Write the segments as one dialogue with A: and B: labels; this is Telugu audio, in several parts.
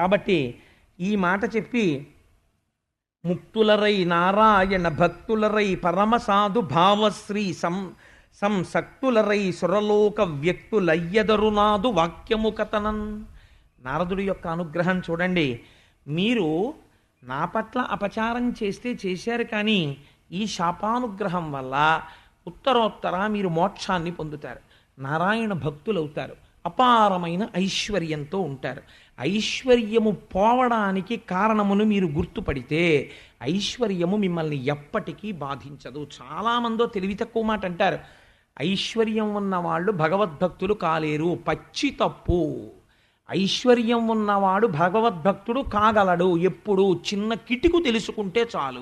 A: కాబట్టి ఈ మాట చెప్పి ముక్తులరై నారాయణ భక్తులరై పరమసాధు భావశ్రీ సం సంసక్తులరై సురలోక వ్యక్తులయ్యదరునాదు వాక్యము కథనన్. నారదుడి యొక్క అనుగ్రహం చూడండి. మీరు నా పట్ల అపచారం చేస్తే చేశారు కానీ ఈ శాపానుగ్రహం వల్ల ఉత్తరోత్తర మీరు మోక్షాన్ని పొందుతారు. నారాయణ భక్తులవుతారు. అపారమైన ఐశ్వర్యంతో ఉంటారు. ఐశ్వర్యము పోవడానికి కారణమును మీరు గుర్తుపడితే ఐశ్వర్యము మిమ్మల్ని ఎప్పటికీ బాధించదు. చాలామందో తెలివి తక్కువ మాట అంటారు. ఐశ్వర్యం ఉన్నవాళ్ళు భగవద్భక్తులు కాలేరు పచ్చి తప్పు. ఐశ్వర్యం ఉన్నవాడు భగవద్భక్తుడు కాగలడు ఎప్పుడు? చిన్న కిటుకు తెలుసుకుంటే చాలు.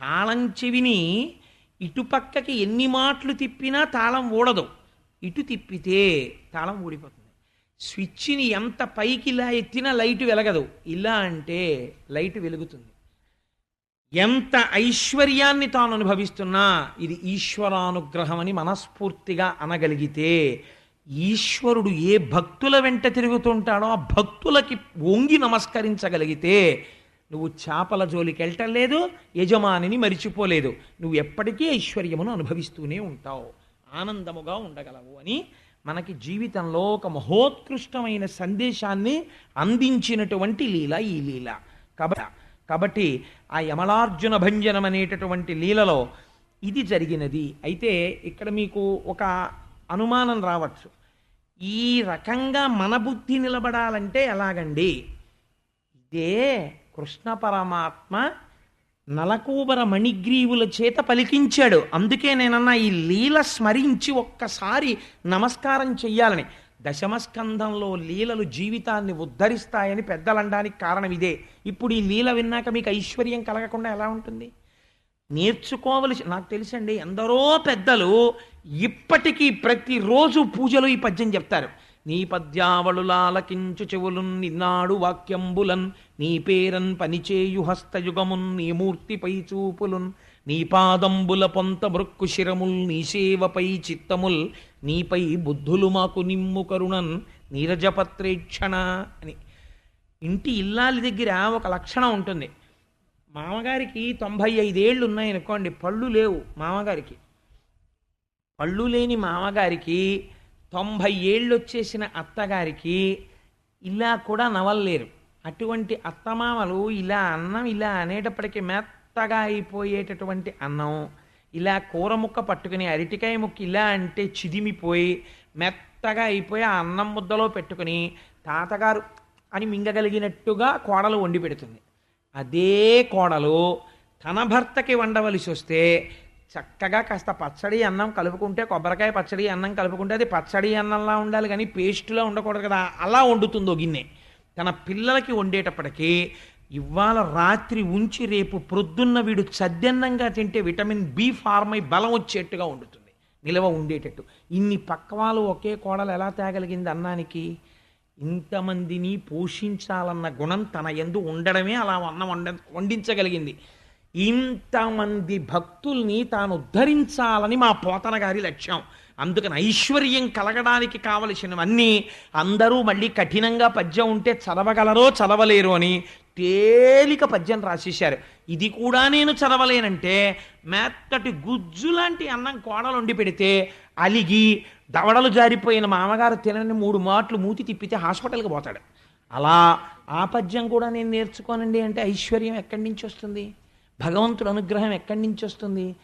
A: తాళం చెవిని ఇటుపక్కకి ఎన్ని మాటలు తిప్పినా తాళం ఊడదు. ఇటు తిప్పితే తాళం ఊడిపోతుంది. స్విచ్ని ఎంత పైకి ఇలా ఎత్తినా లైట్ వెలగదు. ఇలా అంటే లైట్ వెలుగుతుంది. ఎంత ఐశ్వర్యాన్ని తాను అనుభవిస్తున్నా ఇది ఈశ్వరానుగ్రహం అని మనస్ఫూర్తిగా అనగలిగితే ఈశ్వరుడు ఏ భక్తుల వెంట తిరుగుతుంటాడో ఆ భక్తులకి వంగి నమస్కరించగలిగితే నువ్వు చేపల జోలికి వెళ్ళటం లేదు యజమానిని మరిచిపోలేదు. నువ్వు ఎప్పటికీ ఐశ్వర్యమును అనుభవిస్తూనే ఉంటావు. ఆనందముగా ఉండగలవు అని మనకి జీవితంలో ఒక మహోత్కృష్టమైన సందేశాన్ని అందించినటువంటి లీల ఈ లీల. కాబట్టి కాబట్టి ఆ యమలార్జున భంజనం అనేటటువంటి లీలలో ఇది జరిగినది. అయితే ఇక్కడ మీకు ఒక అనుమానం రావచ్చు. ఈ రకంగా మన బుద్ధి నిలబడాలంటే ఎలాగండి? ఇదే కృష్ణ పరమాత్మ నలకూబర మణిగ్రీవుల చేత పలికించాడు. అందుకే నేనన్నా ఈ లీల స్మరించి ఒక్కసారి నమస్కారం చెయ్యాలని. దశమస్కంధంలో లీలలు జీవితాన్ని ఉద్ధరిస్తాయని పెద్దలండానికి కారణం ఇదే. ఇప్పుడు ఈ లీల విన్నాక మీకు ఐశ్వర్యం కలగకుండా ఎలా ఉంటుంది? నేర్చుకోవలసి నాకు తెలుసండి ఎందరో పెద్దలు ఇప్పటికీ ప్రతిరోజు పూజలు ఈ పద్యం చెప్తారు. నీ పద్యావళులాలకించు చెవులున్ నిన్నాడు వాక్యంబులన్ నీ పేరన్ పనిచేయు హస్తయుగమున్ నీ మూర్తిపై చూపులున్ నీ పాదంబుల పొంత మృక్కు శిరముల్ నీ సేవపై చిత్తముల్ నీపై బుద్ధులు మాకు నిమ్ము కరుణన్ నీరజపత్రేక్షణ అని. ఇంటి ఇల్లాలి దగ్గర ఒక లక్షణం ఉంటుంది. మామగారికి తొంభై ఐదేళ్ళు ఉన్నాయనుకోండి పళ్ళు లేవు మామగారికి. పళ్ళు లేని మామగారికి తొంభై ఏళ్ళు వచ్చేసిన అత్తగారికి ఇలా కూడా నవలలేరు అటువంటి అత్తమామలు ఇలా అన్నం ఇలా అనేటప్పటికీ మెత్తగా అయిపోయేటటువంటి అన్నం ఇలా కూర ముక్క పట్టుకుని అరటికాయ ముక్క ఇలా అంటే చిదిమిపోయి మెత్తగా అయిపోయి ఆ అన్నం ముద్దలో పెట్టుకుని తాతగారు అని మింగగలిగినట్టుగా కోడలు వండి పెడుతుంది. అదే కోడలు తన భర్తకి వండవలసి వస్తే చక్కగా కాస్త పచ్చడి అన్నం కలుపుకుంటే కొబ్బరికాయ పచ్చడి అన్నం కలుపుకుంటే అది పచ్చడి అన్నంలా ఉండాలి కానీ పేస్ట్లో ఉండకూడదు కదా. అలా వండుతుందో గిన్నె. తన పిల్లలకి వండేటప్పటికీ ఇవాళ రాత్రి ఉంచి రేపు ప్రొద్దున్న వీడు చద్దన్నంగా తింటే విటమిన్ బి ఫార్మ్ అయి బలం వచ్చేట్టుగా వండుతుంది. నిలవ ఉండేటట్టు. ఇన్ని పక్వాలు ఒకే కోడలు ఎలా తేగలిగింది అన్నానికి? ఇంతమందిని పోషించాలన్న గుణం తన ఎందు ఉండడమే అలా అన్నం వండ వండించగలిగింది. ఇంతమంది భక్తుల్ని తాను ఉద్ధరించాలని మా పోతన గారి లక్ష్యం. అందుకని ఐశ్వర్యం కలగడానికి కావలసినవన్నీ అందరూ మళ్ళీ కఠినంగా పద్యం ఉంటే చదవగలరో చదవలేరు అని తేలిక పద్యం రాసేశారు. ఇది కూడా నేను చదవలేనంటే మెత్తటి గుజ్జు లాంటి అన్నం కోడలు వండి పెడితే అలిగి దవడలు జారిపోయిన మామగారు తినని మూడు మాటలు మూతి తిప్పితే హాస్పిటల్కి పోతాడు. అలా ఆ పద్యం కూడా నేను నేర్చుకోనండి అంటే ఐశ్వర్యం ఎక్కడి నుంచి వస్తుంది? భగవంతుడు అనుగ్రహం ఎక్కడి నుంచి వస్తుంది?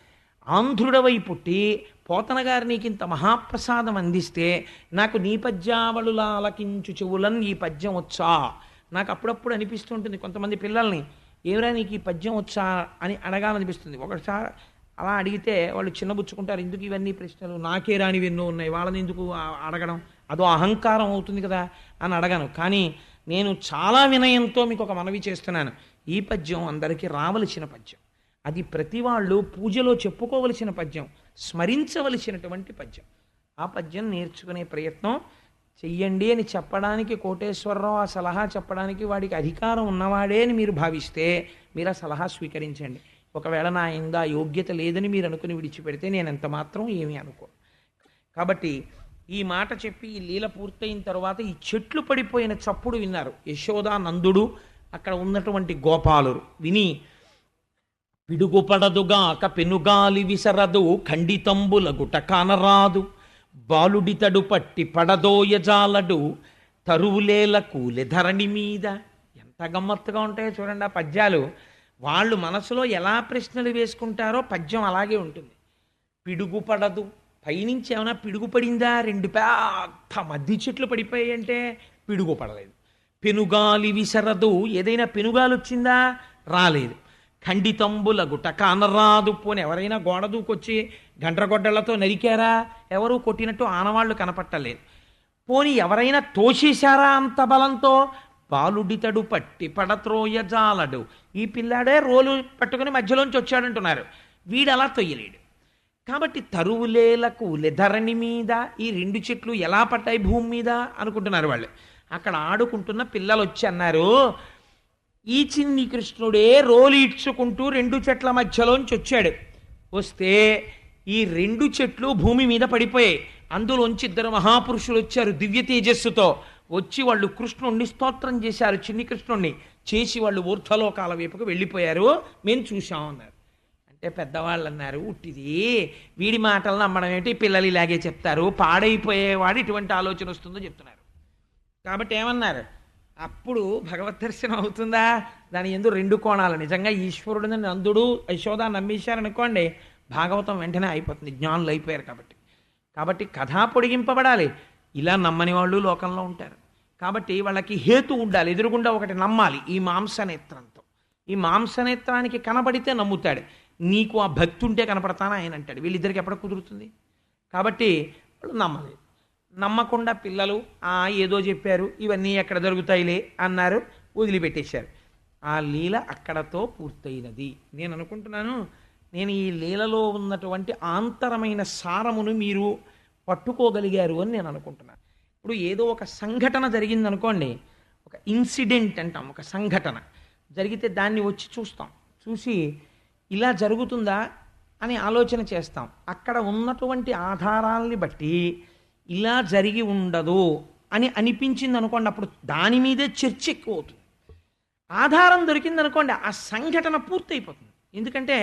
A: ఆంధ్రుడవై పుట్టి పోతనగారు నీకు ఇంత మహాప్రసాదం అందిస్తే నాకు నీ పద్యావళులా అలకించు చెవులన్ ఈ పద్యం వచ్చా నాకు అప్పుడప్పుడు అనిపిస్తుంటుంది కొంతమంది పిల్లల్ని ఏమిరా నీకు ఈ పద్యం వచ్చా అని అడగాలనిపిస్తుంది. ఒకసారి అలా అడిగితే వాళ్ళు చిన్నబుచ్చుకుంటారు ఎందుకు ఇవన్నీ ప్రశ్నలు? నాకే రానివి ఎన్నో ఉన్నాయి. వాళ్ళని ఎందుకు అడగడం? అదో అహంకారం అవుతుంది కదా? అని అడగను. కానీ నేను చాలా వినయంతో మీకు ఒక మనవి చేస్తున్నాను. ఈ పద్యం అందరికీ రావలసిన పద్యం. అది ప్రతి వాళ్ళు పూజలో చెప్పుకోవలసిన పద్యం స్మరించవలసినటువంటి పద్యం. ఆ పద్యం నేర్చుకునే ప్రయత్నం చెయ్యండి అని చెప్పడానికి కోటేశ్వరరావు ఆ సలహా చెప్పడానికి వాడికి అధికారం ఉన్నవాడే అని మీరు భావిస్తే మీరు ఆ సలహా స్వీకరించండి. ఒకవేళ నా ఇందా యోగ్యత లేదని మీరు అనుకుని విడిచిపెడితే నేను ఎంత మాత్రం ఏమీ అనుకో కాబట్టి ఈ మాట చెప్పి ఈ లీల పూర్తయిన తర్వాత ఈ చెట్లు పడిపోయిన చప్పుడు విన్నారు. యశోదా నందుడు అక్కడ ఉన్నటువంటి గోపాలురు విని పిడుగుపడదుగాక పెనుగాలి విసరదు ఖండితంబుల గుట కానరాదు బాలుడితడు పట్టి పడదోయజాలడు తరువులేల కూలె ధరణి మీద. ఎంత గమ్మత్తుగా ఉంటాయో చూడండి ఆ పద్యాలు. వాళ్ళు మనసులో ఎలా ప్రశ్నలు వేసుకుంటారో పద్యం అలాగే ఉంటుంది. పిడుగు పడదు పైనుంచి ఏమైనా పిడుగు పడిందా రెండు పెద్ద మద్ది చెట్లు పడిపోయాయి అంటే పిడుగు పడలేదు పెనుగాలి విసరదు. ఏదైనా పెనుగాలు వచ్చిందా రాలేదు. ఖండితంబుల గుట కానరాదు పోని ఎవరైనా గోడ దూకొచ్చి గండ్రగొడ్డలతో నరికారా? ఎవరూ కొట్టినట్టు ఆనవాళ్ళు కనపట్టలేదు. పోని ఎవరైనా తోసేశారా అంత బలంతో? బాలుడితడు పట్టి పడత్రోయ జాలడు. ఈ పిల్లాడే రోలు పట్టుకుని మధ్యలోంచి వచ్చాడంటున్నారు. వీడు అలా తొయ్యలేడు. కాబట్టి తరువులేలకు లెధరణి మీద ఈ రెండు చెట్లు ఎలా పడ్డాయి భూమి మీద? అనుకుంటున్నారు వాళ్ళు. అక్కడ ఆడుకుంటున్న పిల్లలు వచ్చి అన్నారు ఈ చిన్ని కృష్ణుడే రోలు ఇడ్చుకుంటూ రెండు చెట్ల మధ్యలోంచి వచ్చాడు. వస్తే ఈ రెండు చెట్లు భూమి మీద పడిపోయాయి. అందులోంచి ఇద్దరు మహాపురుషులు వచ్చారు దివ్య తేజస్సుతో. వచ్చి వాళ్ళు కృష్ణుణ్ణి స్తోత్రం చేశారు చిన్ని కృష్ణుణ్ణి. చేసి వాళ్ళు ఊర్ధలోకాల వైపుకు వెళ్ళిపోయారు. మేము చూసాం అన్నారు. అంటే పెద్దవాళ్ళు అన్నారు ఉట్టిది వీడి మాటలు నమ్మడం ఏంటి? పిల్లలు ఇలాగే చెప్తారు. పాడైపోయేవాడు ఇటువంటి ఆలోచన వస్తుందో చెప్తున్నారు. కాబట్టి ఏమన్నారు? అప్పుడు భగవద్ దర్శనం అవుతుందా? దాని ఎందు రెండు కోణాలు. నిజంగా ఈశ్వరుడు నందుడు యశోద నమ్మేశారనుకోండి భాగవతం వెంటనే అయిపోతుంది. జ్ఞానులు అయిపోయారు కాబట్టి. కాబట్టి కథా పొడిగింపబడాలి. ఇలా నమ్మని వాళ్ళు లోకంలో ఉంటారు. కాబట్టి వాళ్ళకి హేతు ఉండాలి. ఎదురుగుండా ఒకటి నమ్మాలి. ఈ మాంసనేత్రంతో. ఈ మాంసనేత్రానికి కనబడితే నమ్ముతాడు. నీకు ఆ భక్తి ఉంటే కనపడతానా ఆయన అంటాడు. వీళ్ళిద్దరికి ఎప్పుడు కుదురుతుంది? కాబట్టి వాళ్ళు నమ్మలేదు. నమ్మకుండా పిల్లలు ఆ ఏదో చెప్పారు ఇవన్నీ ఎక్కడ జరుగుతాయిలే అన్నారు వదిలిపెట్టేశారు. ఆ లీల అక్కడతో పూర్తయినది. నేను అనుకుంటున్నాను నేను ఈ లీలలో ఉన్నటువంటి ఆంతరమైన సారమును మీరు పట్టుకోగలిగారు అని నేను అనుకుంటున్నాను. ఇప్పుడు ఏదో ఒక సంఘటన జరిగిందనుకోండి ఒక ఇన్సిడెంట్ అంటాం ఒక సంఘటన జరిగితే దాన్ని వచ్చి చూస్తాం. చూసి ఇలా జరుగుతుందా? అని ఆలోచన చేస్తాం. అక్కడ ఉన్నటువంటి ఆధారాల్ని బట్టి ఇలా జరిగి ఉండదు అని అనిపించింది అనుకోండి అప్పుడు దాని మీదే చర్చ ఎక్కువ అవుతుంది ఆధారం దొరికింది అనుకోండి ఆ సంఘటన పూర్తయిపోతుంది. ఎందుకంటే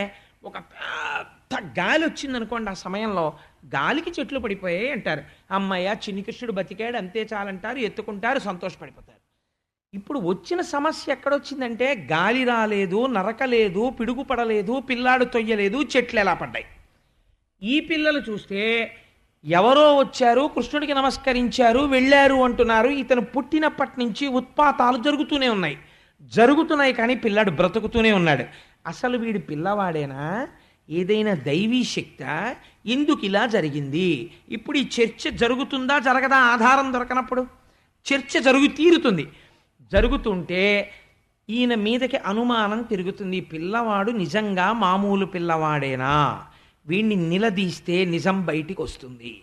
A: ఒక పెద్ద గాలి వచ్చింది అనుకోండి ఆ సమయంలో గాలికి చెట్లు పడిపోయాయి అంటారు. అమ్మయ్య చిన్ని కృష్ణుడు బతికాడు అంతే చాలంటారు ఎత్తుకుంటారు సంతోషపడిపోతారు. ఇప్పుడు వచ్చిన సమస్య ఎక్కడొచ్చిందంటే గాలి రాలేదు నరకలేదు పిడుగు పడలేదు పిల్లాడు తొయ్యలేదు చెట్లు ఎలా పడ్డాయి? ఈ పిల్లలు చూస్తే ఎవరో వచ్చారు కృష్ణుడికి నమస్కరించారు వెళ్ళారు అంటున్నారు. ఇతను పుట్టినప్పటి నుంచి ఉత్పాతాలు జరుగుతూనే ఉన్నాయి. జరుగుతున్నాయి కానీ పిల్లాడు బ్రతుకుతూనే ఉన్నాడు. అసలు వీడు పిల్లవాడేనా? ఏదైనా దైవీ శక్త? ఎందుకు ఇలా జరిగింది? ఇప్పుడు ఈ చర్చ జరుగుతుందా జరగదా? ఆధారం దొరకనప్పుడు చర్చ జరుగు తీరుతుంది. జరుగుతుంటే ఈయన మీదకి అనుమానం తిరుగుతుంది ఈ పిల్లవాడు నిజంగా మామూలు పిల్లవాడేనా? వీణ్ణి నిలదీస్తే నిజం బయటికి వస్తుంది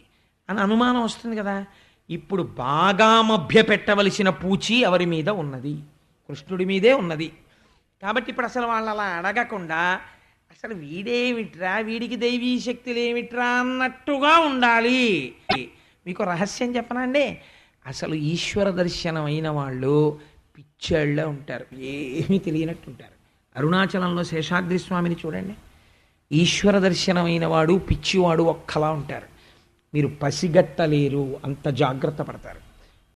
A: అని అనుమానం వస్తుంది కదా. ఇప్పుడు బాగా మభ్యపెట్టవలసిన పూచి ఎవరి మీద ఉన్నది? కృష్ణుడి మీదే ఉన్నది. కాబట్టి ఇప్పుడు అసలు వాళ్ళు అలా అడగకుండా అసలు వీడేమిట్రా వీడికి దైవీ శక్తులు ఏమిట్రా అన్నట్టుగా ఉండాలి. మీకు రహస్యం చెప్పనా అండి? అసలు ఈశ్వర దర్శనం అయిన వాళ్ళు పిచ్చేళ్ళ ఉంటారు. ఏమీ తెలియనట్టు ఉంటారు అరుణాచలంలో శేషాద్రి స్వామిని చూడండి. ఈశ్వర దర్శనమైన వాడు పిచ్చివాడు ఒక్కలా ఉంటారు. మీరు పసిగట్టలేరు అంత జాగ్రత్త పడతారు.